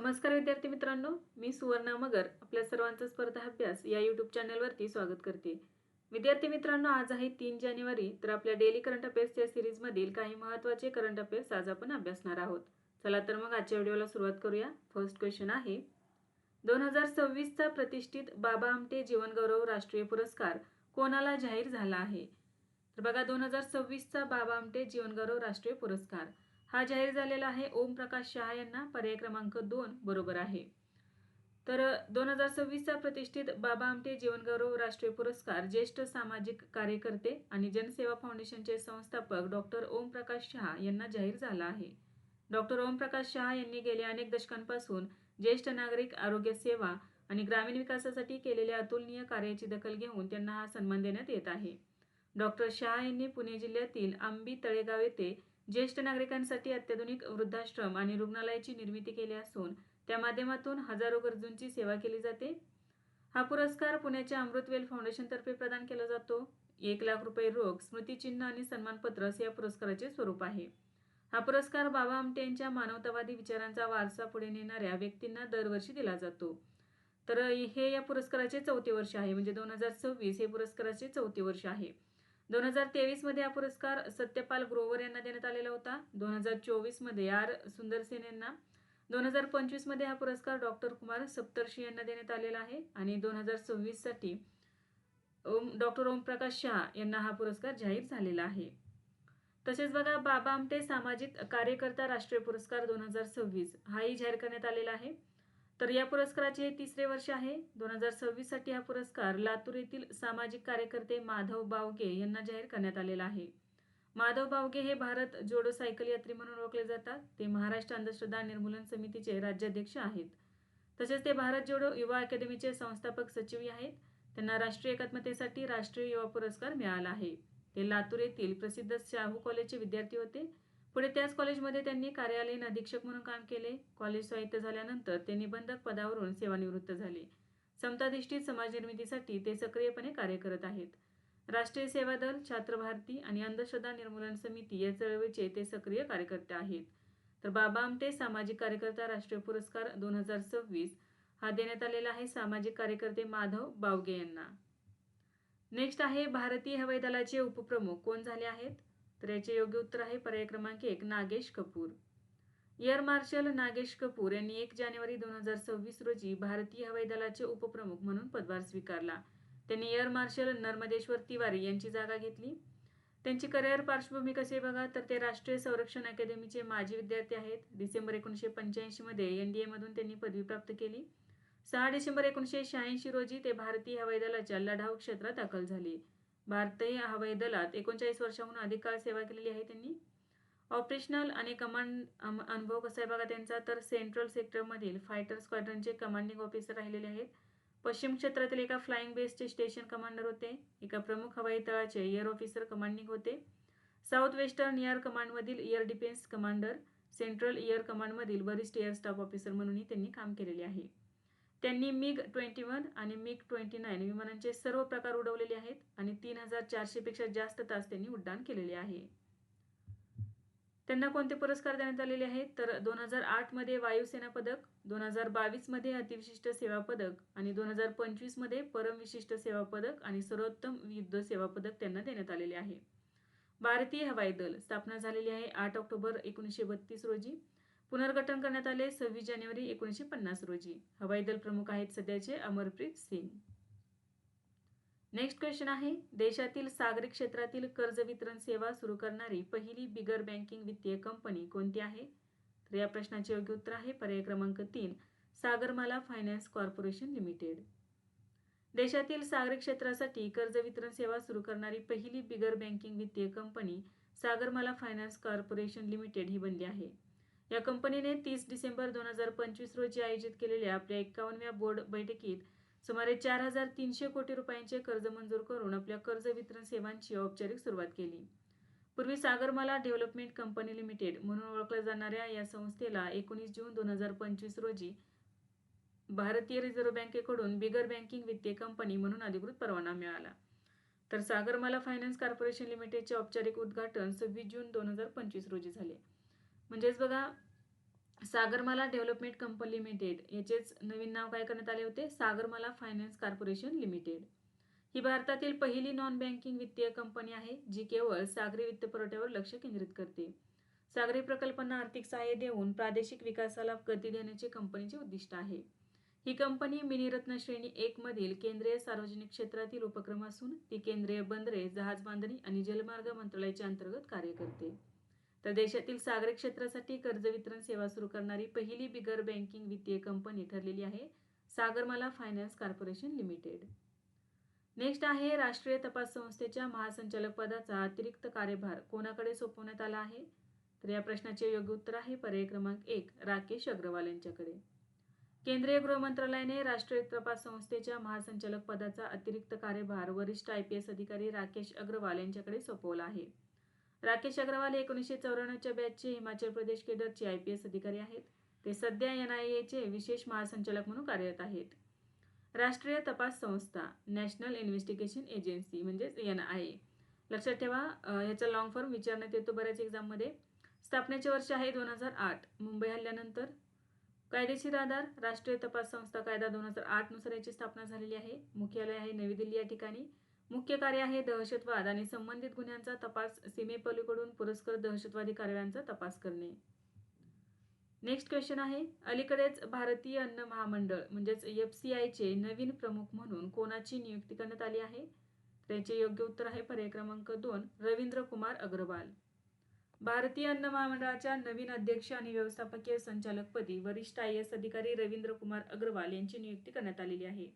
नमस्कार विद्यार्थी मित्रांनो मी सुवर्णा मगर आपल्या सर्वांचा स्पर्धा अभ्यास या यूट्यूब चॅनलवरती स्वागत करते. विद्यार्थी मित्रांनो आज आहे तीन जानेवारी तर आपल्या डेली करंट अफेअर्सच्या सिरीजमधील काही महत्त्वाचे करंट अफेअर्स आज आपण अभ्यासणार आहोत. चला तर मग आजच्या व्हिडिओला सुरुवात करूया. फर्स्ट क्वेश्चन आहे दोन हजार सव्वीसचा प्रतिष्ठित बाबा आमटे जीवनगौरव राष्ट्रीय पुरस्कार कोणाला जाहीर झाला आहे? तर बघा दोन हजार सव्वीसचा बाबा आमटे जीवनगौरव राष्ट्रीय पुरस्कार. हा जाहीर झालेला आहे. ओम प्रकाश शहा यांना पर्याय क्रमांक दोन बरोबर आहे. तर दोन हजार सव्वीसचा प्रतिष्ठित बाबा आमटे जीवनगौरव राष्ट्रीय पुरस्कार ज्येष्ठ सामाजिक कार्यकर्ते आणि जनसेवा फाउंडेशनचे संस्थापक डॉक्टर ओम प्रकाश शहा यांना जाहीर झाला आहे. डॉक्टर ओम प्रकाश शहा यांनी गेल्या अनेक दशकांपासून ज्येष्ठ नागरिक आरोग्य सेवा आणि ग्रामीण विकासासाठी केलेल्या अतुलनीय कार्याची दखल घेऊन त्यांना हा सन्मान देण्यात येत आहे. डॉक्टर शहा यांनी पुणे जिल्ह्यातील आंबी तळेगाव येथे ज्येष्ठ नागरिकांसाठी अत्याधुनिक वृद्धाश्रम आणि रुग्णालयाची निर्मिती केली असून त्या माध्यमातून हजारो गरजूंची सेवा केली जाते. हा पुरस्कार पुण्याच्या अमृतवेल फाउंडेशनतर्फे प्रदान केला जातो. एक लाख रुपये रोख स्मृतिचिन्ह आणि सन्मानपत्र असे या पुरस्काराचे स्वरूप आहे. हा पुरस्कार बाबा आमटे यांच्या मानवतावादी विचारांचा वारसा पुढे नेणाऱ्या व्यक्तींना दरवर्षी दिला जातो. तर हे या पुरस्काराचे चौथे वर्ष आहे म्हणजे दोन हजार सव्वीस हे पुरस्काराचे चौथे वर्ष आहे. दोन हजार तेवीसमध्ये हा पुरस्कार सत्यपाल ग्रोवर यांना देण्यात आलेला होता. दोन हजार चोवीसमध्ये आर सुंदरसेन यांना. दोन हजार पंचवीसमध्ये हा पुरस्कार डॉक्टर कुमार सप्तर्षी यांना देण्यात आलेला आहे. आणि दोन हजार सव्वीससाठी ओम डॉक्टर ओमप्रकाश शहा यांना हा पुरस्कार जाहीर झालेला आहे. तसेच बघा बाबा आमटे सामाजिक कार्यकर्ता राष्ट्रीय पुरस्कार दोन हजार सव्वीस हाही जाहीर करण्यात आलेला आहे. तर या पुरस्काराचे हे तिसरे वर्ष आहे. दोन हजार सव्वीससाठी हा पुरस्कार लातूर येथील सामाजिक कार्यकर्ते माधव बावगे यांना जाहीर करण्यात आलेला आहे. माधव बावगे हे भारत जोडो सायकल यात्री म्हणून ओळखले जातात. ते महाराष्ट्र अंधश्रद्धा निर्मूलन समितीचे राज्याध्यक्ष आहेत. तसेच ते भारत जोडो युवा अकॅडमीचे संस्थापक सचिवही आहेत. त्यांना राष्ट्रीय एकात्मतेसाठी राष्ट्रीय युवा पुरस्कार मिळाला आहे. ते लातूर येथील प्रसिद्ध शाहू कॉलेजचे विद्यार्थी होते. पुढे त्याच कॉलेजमध्ये त्यांनी कार्यालयीन अधीक्षक म्हणून काम केले. कॉलेज स्वायत्त झाल्यानंतर ते निबंधक पदावरून सेवानिवृत्त झाले. समताधिष्ठित समाज निर्मितीसाठी ते सक्रियपणे कार्य करत आहेत. राष्ट्रीय सेवा दल छात्र भारती आणि अंधश्रद्धा निर्मूलन समिती या चळवळीचे ते सक्रिय कार्यकर्ते आहेत. तर बाबा आमटे सामाजिक कार्यकर्ता राष्ट्रीय पुरस्कार दोन हजार सव्वीस हा देण्यात आलेला आहे सामाजिक कार्यकर्ते माधव बावगे यांना. नेक्स्ट आहे भारतीय हवाई दलाचे उपप्रमुख कोण झाले आहेत? तर याचे योग्य उत्तर आहे पर्याय क्रमांक एक नागेश कपूर. एअर मार्शल नागेश कपूर यांनी एक जानेवारी दोन हजार सव्वीस रोजी भारतीय हवाई दलाचे उपप्रमुख म्हणून पदभार स्वीकारला. त्यांनी एअर मार्शल नर्मदेश्वर तिवारी यांची जागा घेतली. त्यांची करिअर पार्श्वभूमी कसे बघा? तर ते राष्ट्रीय संरक्षण अकॅदमीचे माजी विद्यार्थी आहेत. डिसेंबर एकोणीसशे पंच्याऐंशीमध्ये एन डी एमधून त्यांनी पदवी प्राप्त केली. सहा डिसेंबर एकोणीसशे शहाऐंशी रोजी ते भारतीय हवाई दलाच्या लढाऊ क्षेत्रात दाखल झाले. भारतीय हवाई दलात एकोणचाळीस वर्षाहून अधिक काळ सेवा केलेली आहे त्यांनी? ऑपरेशनल आणि कमांड अनुभव कसा आहे बघा त्यांचा? तर सेंट्रल सेक्टरमधील फायटर स्क्वॉड्रनचे कमांडिंग ऑफिसर राहिलेले आहेत. पश्चिम क्षेत्रातील एका फ्लाइंग बेसचे स्टेशन कमांडर होते. एका प्रमुख हवाई तळाचे एअर ऑफिसर कमांडिंग होते. South western air कमांडमधील air defence commander central air कमांडमधील वरिष्ठ एअर स्टाफ ऑफिसर म्हणूनही त्यांनी काम केलेले आहे. त्यांनी मिग ट्वेंटी वन आणि मिग ट्वेंटी नाईन विमानांचे सर्व प्रकार उडवलेले आहेत आणि तीन हजार चारशेपेक्षा जास्त तास त्यांनी उड्डाण केलेले आहे. त्यांना कोणते पुरस्कार देण्यात आलेले आहेत? तर दोन हजार आठमध्ये वायुसेना पदक दोन हजार बावीसमध्ये अतिविशिष्ट सेवा पदक आणि दोन हजार पंचवीसमध्ये परमविशिष्ट सेवा पदक आणि सर्वोत्तम युद्ध सेवा पदक त्यांना देण्यात आलेले आहे. भारतीय हवाई दल स्थापना झालेली आहे आठ ऑक्टोबर एकोणीसशे बत्तीस रोजी. पुनर्गठन करण्यात आले सव्वीस जानेवारी एकोणीसशे पन्नास रोजी. हवाई दल प्रमुख आहेत सध्याचे अमरप्रीत सिंग. नेक्स्ट क्वेश्चन आहे देशातील सागरी क्षेत्रातील कर्ज वितरण सेवा सुरू करणारी पहिली बिगर बँकिंग वित्तीय कंपनी कोणती आहे? तर या प्रश्नाचे योग्य उत्तर आहे पर्याय क्रमांक तीन सागरमाला फायनान्स कॉर्पोरेशन लिमिटेड. देशातील सागरी क्षेत्रासाठी कर्ज वितरण सेवा सुरू करणारी पहिली बिगर बँकिंग वित्तीय company Sagarmala finance corporation limited ही बनली आहे. या कंपनीने तीस डिसेंबर दोन हजार पंचवीस रोजी आयोजित केलेल्या आपल्या एकावन्नव्या बोर्ड बैठकीत सुमारे चार हजार तीनशे कोटी रुपयांचे कर्ज मंजूर करून आपल्या कर्ज वितरण सेवांची औपचारिक सुरुवात केली. पूर्वी सागरमाला डेव्हलपमेंट कंपनी लिमिटेड म्हणून ओळखल्या जाणाऱ्या या संस्थेला एकोणीस जून दोन हजार पंचवीस रोजी भारतीय रिझर्व्ह बँकेकडून बिगर बँकिंग वित्तीय कंपनी म्हणून अधिकृत परवाना मिळाला. तर सागरमाला फायनान्स कॉर्पोरेशन लिमिटेडचे औपचारिक उद्घाटन सव्वीस जून दोन हजार पंचवीस रोजी झाले. म्हणजेच बघा सागरमाला डेव्हलपमेंट कंपनी लिमिटेड याचेच नवीन नाव काय करण्यात आले होते? Sagarmala finance corporation limited. ही भारतातील पहिली नॉन बँकिंग वित्तीय कंपनी आहे जी केवळ सागरी वित्त पुरवठ्यावर लक्ष केंद्रित करते. सागरी प्रकल्पांना आर्थिक सहाय्य देऊन प्रादेशिक विकासाला गती देण्याचे कंपनीचे उद्दिष्ट आहे. ही कंपनी मिनीरत्न श्रेणी एक मधील केंद्रीय सार्वजनिक क्षेत्रातील उपक्रम असून ती केंद्रीय बंदरे जहाज बांधणी आणि जलमार्ग मंत्रालयाच्या अंतर्गत कार्य करते. तर देशातील सागरी क्षेत्रासाठी कर्ज वितरण सेवा सुरू करणारी पहिली बिगर बँकिंग वित्तीय कंपनी ठरलेली आहे Sagarmala finance corporation limited next आहे राष्ट्रीय तपास संस्थेच्या महासंचालक पदाचा अतिरिक्त कार्यभार कोणाकडे सोपवण्यात आला आहे? तर या प्रश्नाचे योग्य उत्तर आहे पर्याय क्रमांक एक राकेश अग्रवाल यांच्याकडे. केंद्रीय गृह मंत्रालयाने राष्ट्रीय तपास संस्थेच्या महासंचालक पदाचा अतिरिक्त कार्यभार वरिष्ठ आय पी एस अधिकारी राकेश अग्रवाल यांच्याकडे सोपवला आहे. राकेश अग्रवाल एकोणीसशे चौऱ्याण्णवच्या बॅचचे हिमाचल प्रदेश केडरचे आय पी एस अधिकारी आहेत. ते सध्या एन आय एचे विशेष महासंचालक म्हणून कार्यरत आहेत. राष्ट्रीय तपास संस्था नॅशनल इन्व्हेस्टिगेशन एजन्सी म्हणजेच एन आय ए लक्षात ठेवा याचा लॉंग फॉर्म विचारण्यात येतो बऱ्याच एक्झाममध्ये स्थापनेचे वर्ष आहे दोन हजार आठ. मुंबई हल्ल्यानंतर. कायदेशीर आधार राष्ट्रीय तपास संस्था कायदा दोन हजार आठनुसार याची स्थापना झालेली आहे. मुख्यालय आहे नवी दिल्ली या ठिकाणी. मुख्य कार्य आहे दहशतवाद आणि संबंधित गुन्ह्यांचा तपास सीमेपलीकडून पुरस्कृत दहशतवादी कारवायांचा तपास करणे. नेक्स्ट क्वेश्चन आहे अलीकडेच भारतीय अन्न महामंडळ म्हणजेच एफ सी आयचे नवीन प्रमुख म्हणून कोणाची नियुक्ती करण्यात आली आहे? त्याचे योग्य उत्तर आहे पर्याय क्रमांक दोन रवींद्र कुमार अग्रवाल. भारतीय अन्न महामंडळाच्या नवीन अध्यक्ष आणि व्यवस्थापकीय संचालकपदी वरिष्ठ आय एस अधिकारी रवींद्र कुमार अग्रवाल यांची नियुक्ती करण्यात आलेली आहे.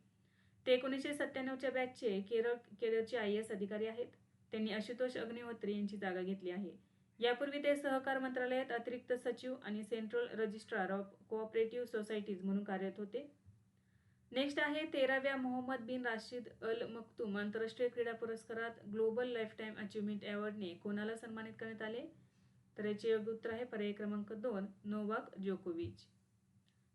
ते एकोणीसशे सत्त्याण्णवच्या बॅचचे केरळ केरळचे आय एस अधिकारी आहेत. त्यांनी आशुतोष अग्निहोत्री यांची जागा घेतली आहे. यापूर्वी ते सहकार मंत्रालयात अतिरिक्त सचिव आणि central registrar of cooperative societies म्हणून कार्यरत होते. नेक्स्ट आहे तेराव्या मोहम्मद बिन राशिद अल मक्तूम आंतरराष्ट्रीय क्रीडा पुरस्कारात ग्लोबल लाईफटाईम अचिव्हमेंट अवॉर्डने कोणाला सन्मानित करण्यात आले? तर याचे योग्य उत्तर आहे पर्याय क्रमांक दोन नोवाक जोकोविच.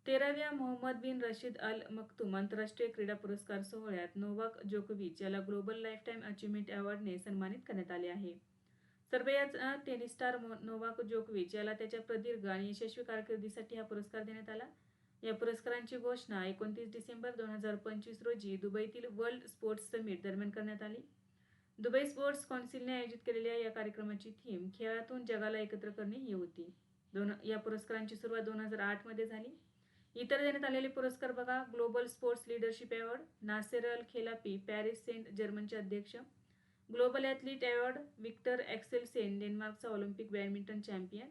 तेराव्या मोहम्मद बिन रशीद अल मक्तूम आंतरराष्ट्रीय क्रीडा पुरस्कार सोहळ्यात नोवाक जोकोविच याला ग्लोबल लाईफटाईम अचिव्हमेंट अवॉर्डने सन्मानित करण्यात आले आहे. सर्वयाच टेनिस स्टार नोवाक जोकोविच याला त्याच्या प्रदीर्घ आणि यशस्वी कारकिर्दीसाठी हा पुरस्कार देण्यात आला. या पुरस्कारांची घोषणा एकोणतीस डिसेंबर दोन हजार पंचवीस रोजी दुबईतील वर्ल्ड स्पोर्ट्स समिट दरम्यान करण्यात आली. दुबई स्पोर्ट्स कौन्सिलने आयोजित केलेल्या या कार्यक्रमाची थीम खेळातून जगाला एकत्र करणे ही होती. दोन या पुरस्कारांची सुरुवात दोन हजार आठमध्ये झाली. इतर देण्यात आलेले पुरस्कार बघा. Global sports leadership award Nasser Al Khelaifi Paris Saint जर्मनचे अध्यक्ष. Global athlete award Viktor Axelsen डेन्मार्कचा Olympic badminton champion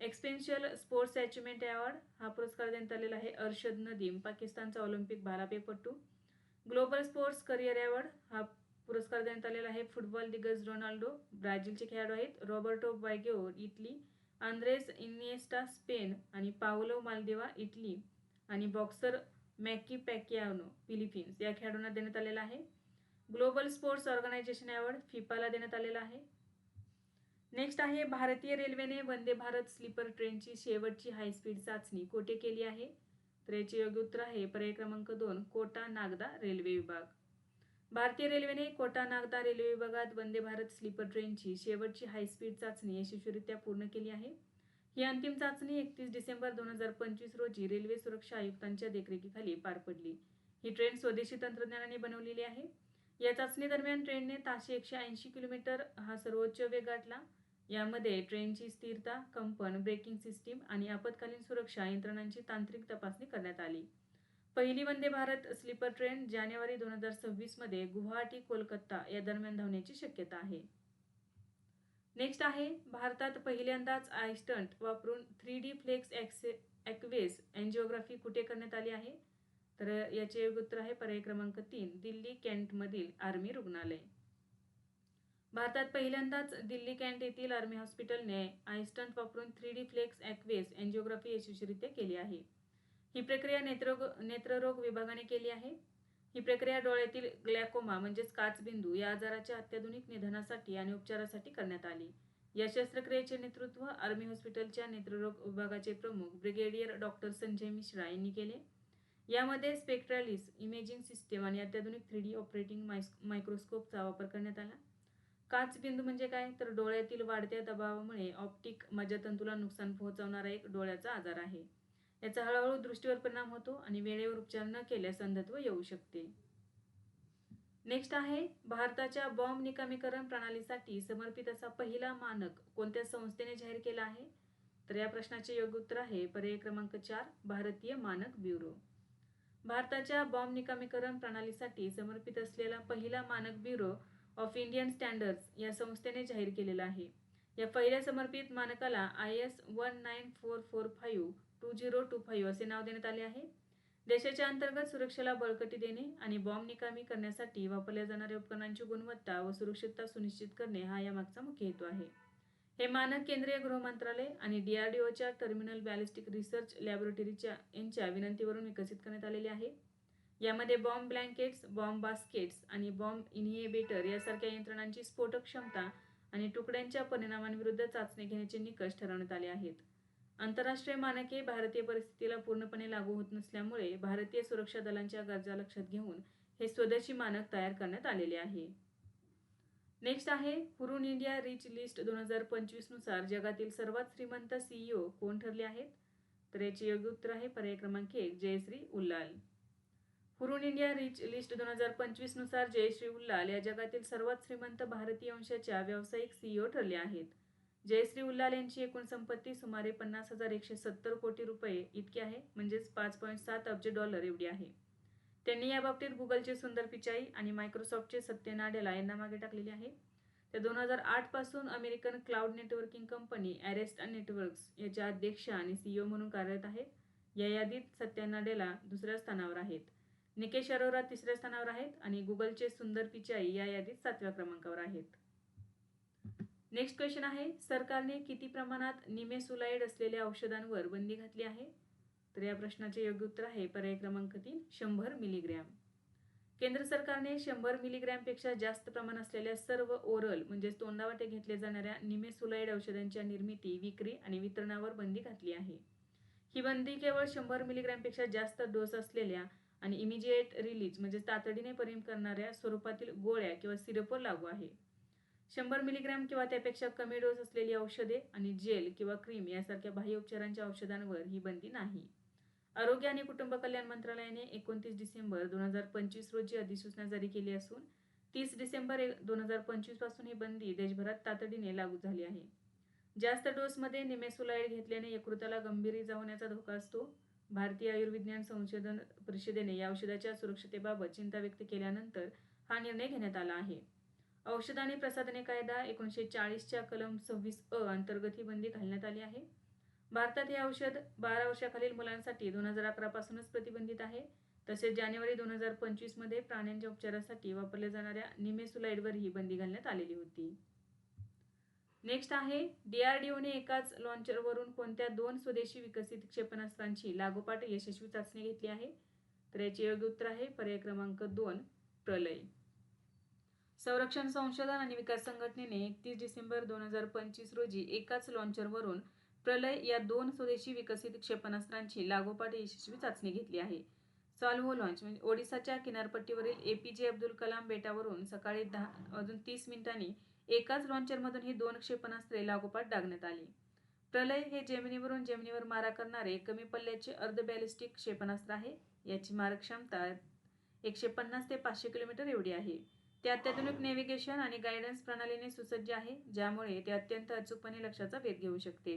exceptional sports achievement award हा पुरस्कार देण्यात आलेला आहे अर्शद नदीम पाकिस्तानचा ऑलिम्पिक भालापेपटू ग्लोबल स्पोर्ट्स करिअर अवॉर्ड हा पुरस्कार देण्यात आलेला आहे फुटबॉल दिग्गज रोनाल्डो ब्राझीलचे खेळाडू आहेत Roberto Baggio Italy. Andres Iniesta Spain आणि पावलो मालदेवा इटली आणि बॉक्सर मॅकी पॅकियानो फिलिपिन्स. या खेळाडूंना देण्यात आलेला आहे. ग्लोबल स्पोर्ट्स ऑर्गनायझेशन अवॉर्ड फिफाला देण्यात आलेला आहे. नेक्स्ट आहे भारतीय रेल्वेने वंदे भारत स्लीपर ट्रेनची शेवटची हायस्पीड चाचणी कोठे केली आहे? तर याचे योग्य उत्तर आहे पर्याय क्रमांक दोन कोटा नागदा रेल्वे विभाग. भारतीय रेल्वेने कोटा नागदा रेल्वे विभागात वंदे भारत स्लीपर ट्रेनची शेवटची हायस्पीड चाचणी यशस्वीरित्या पूर्ण केली आहे. ही अंतिम चाचणी एकतीस डिसेंबर दोन हजार पंचवीस रोजी रेल्वे सुरक्षा आयुक्तांच्या देखरेखीखाली पार पडली. ही ट्रेन स्वदेशी तंत्रज्ञानाने बनवलेली आहे. या चाचणी दरम्यान ट्रेनने ताशे एकशे ऐंशी किलोमीटर हा सर्वोच्च वेग गाठला. यामध्ये ट्रेनची स्थिरता कंपन ब्रेकिंग सिस्टीम आणि आपत्कालीन सुरक्षा यंत्रणांची तांत्रिक तपासणी करण्यात आली. पहिली वंदे भारत स्लीपर ट्रेन जानेवारी दोन हजार सव्वीसमध्ये गुवाहाटी कोलकाता या दरम्यान धावण्याची शक्यता आहे. नेक्स्ट आहे भारतात पहिल्यांदाच आयस्टंट वापरून थ्री डी फ्लेक्स ॲक्से ॲक्वेस अँजिओग्राफी कुठे करण्यात आली आहे? तर याचे उत्तर आहे पर्याय क्रमांक तीन दिल्ली कॅन्टमधील आर्मी रुग्णालय. भारतात पहिल्यांदाच दिल्ली कॅन्ट येथील आर्मी हॉस्पिटलने आयस्टंट वापरून थ्री डी फ्लेक्स ॲक्वेस अँजिओग्राफी यशस्वीरित्या केली आहे. ही प्रक्रिया नेत्ररोग नेत्ररोग विभागाने केली आहे. ही प्रक्रिया डोळ्यातील ग्लॅकोमा म्हणजेच काचबिंदू या आजाराच्या अत्याधुनिक निधनासाठी आणि उपचारासाठी करण्यात आली. या शस्त्रक्रियेचे नेतृत्व आर्मी हॉस्पिटलच्या नेत्ररोग विभागाचे प्रमुख ब्रिगेडियर डॉक्टर संजय मिश्रा यांनी केले. यामध्ये स्पेक्ट्रॅलिस इमेजिंग सिस्टीम आणि अत्याधुनिक थ्री डी ऑपरेटिंग मायक्रोस्कोपचा वापर करण्यात आला. काचबिंदू म्हणजे काय? तर डोळ्यातील वाढत्या दबावामुळे ऑप्टिक मज्जातंतूला नुकसान पोहोचवणारा एक डोळ्याचा आजार आहे. याचा हळूहळू दृष्टीवर परिणाम होतो आणि वेळेवर उपचार न केल्यास अंधत्व येऊ शकते. नेक्स्ट आहे भारताच्या बॉम्ब निकामीकरण प्रणालीसाठी समर्पित असा पहिला मानक कोणत्या संस्थेने जाहीर केला आहे? तर या प्रश्नाचे योग्य उत्तर आहे पर्याय क्रमांक चार भारतीय मानक ब्युरो. भारताच्या बॉम्ब निकामीकरण प्रणालीसाठी समर्पित असलेला पहिला मानक ब्युरो ऑफ इंडियन स्टँडर्ड्स या संस्थेने जाहीर केलेला आहे. या पहिल्या समर्पित मानकाला I S one nine four four five two zero two five असे नाव देण्यात आले आहे. देशाच्या अंतर्गत सुरक्षेला बळकटी देणे आणि बॉम्ब निकामी करण्यासाठी वापरल्या जाणाऱ्या उपकरणांची गुणवत्ता व सुरक्षितता सुनिश्चित करणे हा यामागचा मुख्य हेतू आहे. हे मानक केंद्रीय गृह मंत्रालय आणि डीआरडीओच्या टर्मिनल बॅलिस्टिक रिसर्च लॅबोरेटरीच्या यांच्या विनंतीवरून विकसित करण्यात आलेले आहे. यामध्ये बॉम्ब ब्लँकेट्स बॉम्ब बास्केट्स आणि बॉम्ब इनहिबिटर यासारख्या यंत्रणांची स्फोटक क्षमता आणि तुकड्यांच्या परिणामांविरुद्ध चाचणी घेण्याचे निकष ठरवण्यात आले आहेत. आंतरराष्ट्रीय मानके भारतीय परिस्थितीला पूर्णपणे लागू होत नसल्यामुळे भारतीय सुरक्षा दलांच्या गरजा लक्षात घेऊन हे स्वदेशी मानक तयार करण्यात आलेले आहे. नेक्स्ट आहे हुरून इंडिया रिच लिस्ट दोन हजार पंचवीसनुसार जगातील सर्वात श्रीमंत सीईओ कोण ठरले आहेत? तर याचे योग्य उत्तर आहे पर्याय क्रमांक एक Jayashree Ullal. Hurun India rich list दोन हजार पंचवीसनुसार जयश्री उल्लाल या जगातील सर्वात श्रीमंत भारतीय वंशाच्या व्यावसायिक सीईओ ठरले आहेत. जयश्री उल्लाल यांची एकूण संपत्ती सुमारे पन्नास हजार एकशे सत्तर कोटी रुपये इतकी आहे म्हणजेच पाच पॉईंट सात अब्ज डॉलर एवढी आहे. त्यांनी या बाबतीत गुगलचे सुंदर पिचाई आणि मायक्रोसॉफ्टचे सत्य नाडेला यांना मागे टाकलेले आहे. त्या दोन हजार आठपासून American cloud networking company Arista networks याच्या अध्यक्ष आणि सीईओ म्हणून कार्यरत आहेत या यादीत सत्या नाडेला दुसऱ्या स्थानावर आहेत. निकेश अरोरा तिसऱ्या स्थानावर आहेत आणि गुगलचे सुंदर पिचाई या यादीत सातव्या क्रमांकावर आहेत. नेक्स्ट क्वेश्चन आहे सरकारने किती प्रमाणात निमेसुलाइड असलेल्या औषधांवर बंदी घातली आहे? तर या प्रश्नाचे योग्य उत्तर आहे पर्याय क्रमांक तीन शंभर मिलीग्रॅम केंद्र सरकारने शंभर मिलीग्रॅमपेक्षा जास्त प्रमाण असलेल्या सर्व ओरल म्हणजेच तोंडावाटे घेतल्या जाणाऱ्या निमेसुलाइड औषधांच्या निर्मिती विक्री आणि वितरणावर बंदी घातली आहे. ही बंदी केवळ शंभर मिलीग्रॅमपेक्षा जास्त डोस असलेल्या आणि इमिजिएट रिलीज म्हणजे तातडीने परिणाम करणाऱ्या स्वरूपातील गोळ्या किंवा सिरपवर लागू आहे. शंभर मिलीग्रॅम किंवा त्यापेक्षा कमी डोस असलेली औषधे आणि जेल किंवा क्रीम यासारख्या बाह्य उपचारांच्या औषधांवर ही बंदी नाही. आरोग्य आणि कुटुंब कल्याण मंत्रालयाने एकोणतीस डिसेंबर दोन हजार पंचवीस रोजी अधिसूचना जारी केली असून तीस डिसेंबर दोन हजार पंचवीसपासून ही बंदी देशभरात तातडीने लागू झाली आहे. जास्त डोसमध्ये निमेसुलाइड घेतल्याने यकृताला गंभीर इजा होण्याचा धोका असतो. भारतीय आयुर्विज्ञान संशोधन परिषदेने या औषधाच्या सुरक्षतेबाबत चिंता व्यक्त केल्यानंतर हा निर्णय घेण्यात आला आहे. औषध आणि प्रसाधने कायदा एकोणीसशे चाळीसच्या कलम सव्वीस अ अंतर्गत ही बंदी घालण्यात आली आहे. भारतात हे औषध बारा वर्षाखालील मुलांसाठी दोन हजार अकरापासूनच प्रतिबंधित आहे. तसेच जानेवारी दोन हजार पंचवीसमध्ये प्राण्यांच्या उपचारासाठी वापरल्या जाणाऱ्या निमेसुलाइडवर ही बंदी घालण्यात आलेली होती. नेक्स्ट आहे डीआरडीओने एकाच लॉन्चरवरून कोणत्या दोन स्वदेशी विकसित क्षेपणास्त्रांची लागोपाठ यशस्वी चाचणी घेतली आहे? तर याचे योग्य उत्तर आहे पर्याय क्रमांक दोन प्रलय. संरक्षण संशोधन आणि विकास संघटनेने एकतीस डिसेंबर दोन हजार पंचवीस रोजी एकाच लॉन्चरवरून प्रलय या दोन स्वदेशी विकसित क्षेपणास्त्रांची लागोपाठ यशस्वी चाचणी घेतली आहे. साल्वो लॉन्च म्हणजे ओडिसाच्या किनारपट्टीवरील ए पी जे अब्दुल कलाम बेटावरून सकाळी दहा वाजून तीस मिनिटांनी एकाच लॉन्चरमधून ही दोन क्षेपणास्त्रे लागोपाठ डागण्यात आली. प्रलय हे जेमिनीवरून जेमिनीवर मारा करणारे कमी पल्ल्याचे अर्ध बॅलिस्टिक क्षेपणास्त्र आहे. याची मारक क्षमता एकशे पन्नास ते पाचशे किलोमीटर एवढी आहे. ते अत्याधुनिक नेव्हिगेशन आणि गायडन्स प्रणालीने सुसज्ज आहे ज्यामुळे ते अत्यंत अचूकपणे लक्षाचा वेध घेऊ शकते.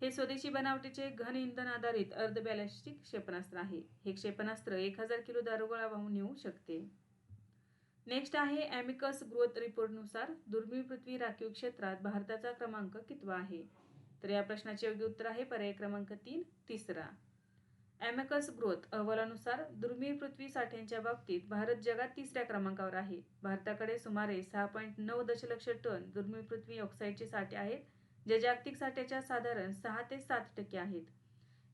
हे स्वदेशी बनावटीचे घन इंधन आधारित अर्ध बॅलिस्टिक क्षेपणास्त्र आहे. हे क्षेपणास्त्र एक हजार किलो दारुगोळा वाहून नेऊ शकते. नेक्स्ट आहे ॲमिकस ग्रोथ रिपोर्टनुसार दुर्मिळ पृथ्वी राखीव क्षेत्रात भारताचा क्रमांक कितवा आहे? तर या प्रश्नाचे योग्य उत्तर आहे पर्याय क्रमांक तीन तिसरा. ॲमेकस ग्रोथ अहवालानुसार दुर्मिळ पृथ्वी साठ्यांच्या बाबतीत भारत जगात तिसऱ्या क्रमांकावर आहे. भारताकडे सुमारे सहा पॉईंट नऊ दशलक्ष टन दुर्मिळ पृथ्वी ऑक्साईडचे साठे आहेत जे जागतिक साठ्याच्या साधारण सहा ते सात टक्के आहेत.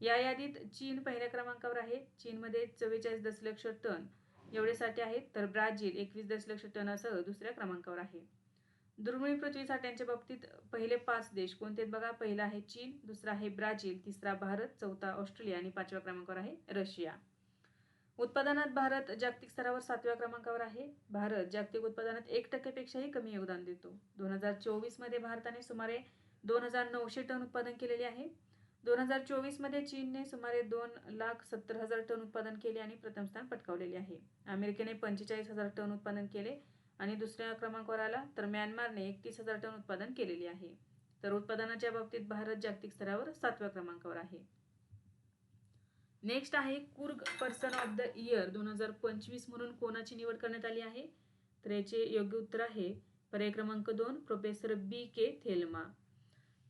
या यादीत चीन पहिल्या क्रमांकावर आहे. चीनमध्ये चव्वेचाळीस दशलक्ष टन एवढे साठे आहेत तर ब्राझील एकवीस दशलक्ष टनासह दुसऱ्या क्रमांकावर आहे. दुर्मिळ पृथ्वी साठ्यांच्या बाबतीत पहिले पाच देश कोणते बघा? पहिला आहे चीन दुसरा आहे ब्राझील तिसरा भारत चौथा ऑस्ट्रेलिया आणि पाचव्या क्रमांकावर आहे रशिया. उत्पादनात भारत जागतिक स्तरावर सातव्या क्रमांकावर आहे. भारत जागतिक उत्पादनात एक टक्क्यापेक्षाही कमी योगदान देतो. दोन हजार चोवीसमध्ये भारताने सुमारे दोन हजार नऊशे टन उत्पादन केलेले आहे. दोन हजार चोवीसमध्ये चीनने सुमारे दोन लाख सत्तर हजार टन उत्पादन केले आणि प्रथम स्थान पटकावलेले आहे. अमेरिकेने पंचेचाळीस हजार टन उत्पादन केले. आणि दुसऱ्या क्रमांकावर आला तर म्यानमारने एकतीस हजार टन उत्पादन केलेले आहे. तर उत्पादनाच्या बाबतीत भारत जागतिक स्तरावर सातव्या क्रमांकावर आहे. नेक्स्ट आहे Coorg person of the year दोन हजार पंचवीस म्हणून कोणाची निवड करण्यात आली आहे? तर याचे योग्य उत्तर आहे पर्याय क्रमांक दोन professor B K Thelma.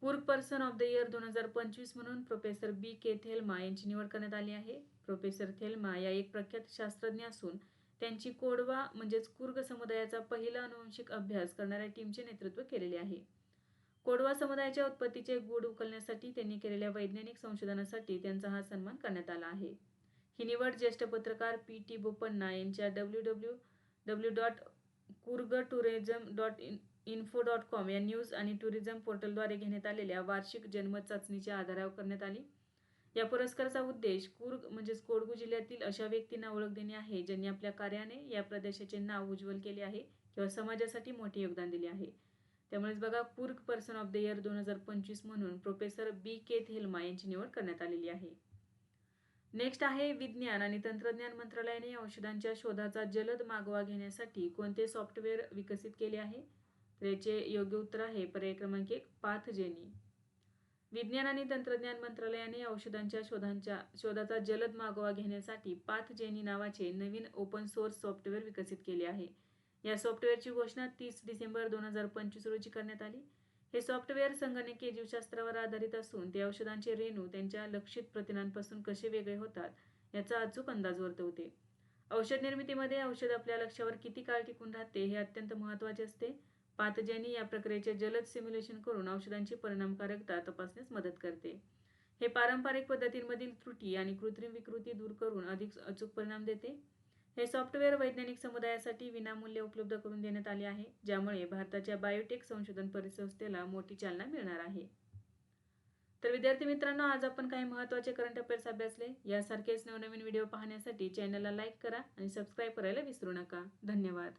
Coorg person of the year दोन हजार पंचवीस म्हणून प्रोफेसर बी के थेल्मा यांची निवड करण्यात आली आहे. प्रोफेसर थेल्मा या एक प्रख्यात शास्त्रज्ञ असून त्यांची कोडवा म्हणजेच कुर्ग समुदायाचा पहिला अनुवंशिक अभ्यास करणाऱ्या टीमचे नेतृत्व केलेले आहे. कोडवा समुदायाच्या उत्पत्तीचे गूढ उकलण्यासाठी त्यांनी केलेल्या वैज्ञानिक संशोधनासाठी त्यांचा हा सन्मान करण्यात आला आहे. ही निवड ज्येष्ठ पत्रकार पी टी बोपन्ना यांच्या W W W dot Coorg tourism dot in info dot com या न्यूज आणि टुरिझम पोर्टलद्वारे घेण्यात आलेल्या वार्षिक जन्मत चाचणीच्या आधारावर करण्यात आली. या पुरस्काराचा उद्देश कुर्ग म्हणजेच कोडगू जिल्ह्यातील अशा व्यक्तींना ओळख देणे आहे ज्यांनी आपल्या कार्याने या प्रदेशाचे नाव उज्ज्वल केले आहे किंवा समाजासाठी मोठे योगदान दिले आहे. त्यामुळेच बघा Coorg person of the year दोन हजार पंचवीस म्हणून प्रोफेसर बी के थेल्मा यांची निवड करण्यात आलेली आहे. नेक्स्ट आहे विज्ञान आणि तंत्रज्ञान मंत्रालयाने औषधांच्या शोधाचा जलद मागोवा घेण्यासाठी कोणते सॉफ्टवेअर विकसित केले आहे? तर याचे योग्य उत्तर आहे पर्याय क्रमांक एक पाथजेनी. विज्ञान आणि तंत्रज्ञान मंत्रालयाने औषधांच्या शोधांच्या शोधाचा जलद मागोवा घेण्यासाठी पाथजेनी नावाचे नवीन ओपन सोर्स सॉफ्टवेअर विकसित केले आहे. या सॉफ्टवेअरची घोषणा तीस डिसेंबर दोन हजार पंचवीस रोजी करण्यात आली. हे सॉफ्टवेअर संगणकीय जीवशास्त्रावर आधारित असून ते औषधांचे रेणू त्यांच्या लक्षित प्रथिनांपासून कसे वेगळे होतात याचा अचूक अंदाज वर्तवते. औषध निर्मितीमध्ये औषध आपल्या लक्षावर किती काळ टिकून राहते हे अत्यंत महत्त्वाचे असते. पातजनी या प्रक्रियेचे जलद सिम्युलेशन करून औषधांची परिणामकारकता तपासण्यास मदत करते. हे पारंपरिक पद्धतींमधील त्रुटी आणि कृत्रिम विकृती दूर करून अधिक अचूक परिणाम देते. हे सॉफ्टवेअर वैज्ञानिक समुदायासाठी विनामूल्य उपलब्ध करून देण्यात आले आहे ज्यामुळे भारताच्या बायोटेक संशोधन परिसंस्थेला मोठी चालना मिळणार आहे. तर विद्यार्थी मित्रांनो आज आपण काही महत्त्वाचे करंट अफेअर्स अभ्यासले. यासारखेच नवनवीन व्हिडिओ पाहण्यासाठी चॅनलला लाईक करा आणि सबस्क्राईब करायला विसरू नका. धन्यवाद.